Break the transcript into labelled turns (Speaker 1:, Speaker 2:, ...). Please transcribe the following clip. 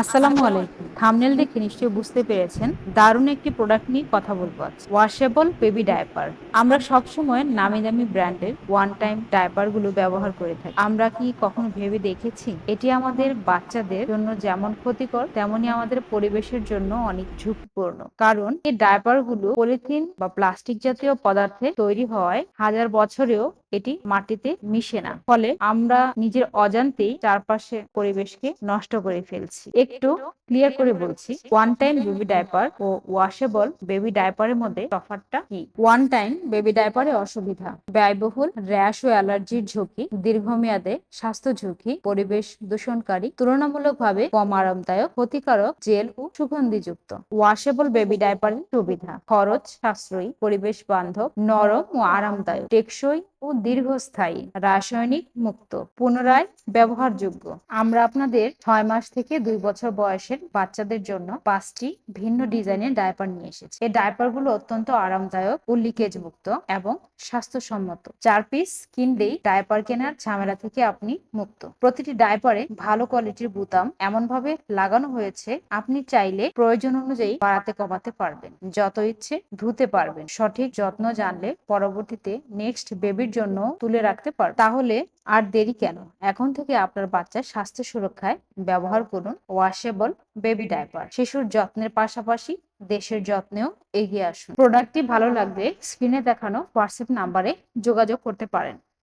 Speaker 1: আসসালামু আলাইকুম। থামনেল দেখে নিশ্চয়ই বুঝতে পেরেছেন, দারুণ একটি প্রোডাক্ট নিয়ে কথা বলব আজ। ওয়াশেবল বেবি ডায়পার আমরা সব সময় নামি দামি ব্র্যান্ডের ওয়ান টাইম ডায়পারগুলো ব্যবহার করে থাকি। আমরা কি কখনো ভেবে দেখেছি? এটি আমাদের বাচ্চাদের জন্য যেমন ক্ষতিকর, তেমনি আমাদের পরিবেশের জন্য অনেক ঝুঁকিপূর্ণ। কারণ এই ডায়পারগুলো পলিথিন বা প্লাস্টিক জাতীয় পদার্থে তৈরি হওয়ায় হাজার বছরেও এটি মাটিতে মিশে না। ফলে আমরা নিজের অজান্তেই চারপাশে পরিবেশকে নষ্ট করে ফেলছি। একটু ক্লিয়ার করে বলছি ওয়ান টাইম বেবি ডাইপার ও ওয়াশেবল বেবি ডাইপারের মধ্যে তফাৎটা কি? ওয়ান টাইম বেবি ডাইপারে অসুবিধা। ব্যয়বহুল র্যাশ ও অ্যালার্জির ঝুঁকি, দীর্ঘমেয়াদে স্বাস্থ্য ঝুঁকি, পরিবেশ দূষণকারী, তুলনামূলকভাবে কম আরামদায়ক, ক্ষতিকারক, জেল ও সুগন্ধিযুক্ত। ওয়াশেবল বেবি ডাইপারের সুবিধা, খরচ সাশ্রয়ী, পরিবেশ বান্ধব, নরম ও আরামদায়ক, টেকসই ও দীর্ঘস্থায়ী, রাসায়নিক মুক্ত, পুনরায় ব্যবহারযোগ্য। আমরা আপনাদের ছয় মাস থেকে দুই বছর বয়সের বাচ্চাদের জন্য পাঁচটি ভিন্ন ডিজাইনের ডায়পার নিয়ে এসেছে। এই ডায়পারগুলো অত্যন্ত আরামদায়ক ও লিকেজ মুক্ত এবং স্বাস্থ্যসম্মত। চার পিস কিনলেই ডায়পার কেনার ঝামেলা থেকে আপনি মুক্ত। প্রতিটি ডায়পারে ভালো কোয়ালিটির বুতাম এমন ভাবে লাগানো হয়েছে আপনি চাইলে প্রয়োজন অনুযায়ী বাড়াতে কমাতে পারবেন। যত ইচ্ছে ধুতে পারবেন। সঠিক যত্ন জানলে পরবর্তীতে নেক্সট বেবির জন্য তুলে রাখতে পারবেন। তাহলে আর দেরি কেন? এখন থেকে আপনার বাচ্চার স্বাস্থ্য সুরক্ষায় ব্যবহার করুন ওয়াশেবল বেবি ডায়পার শিশুর যত্নের পাশাপাশি দেশের যত্নেও এগিয়ে আসুন। প্রোডাক্টটি ভালো লাগলে স্ক্রিনে দেখানো হোয়াটসঅ্যাপ নাম্বারে যোগাযোগ করতে পারেন।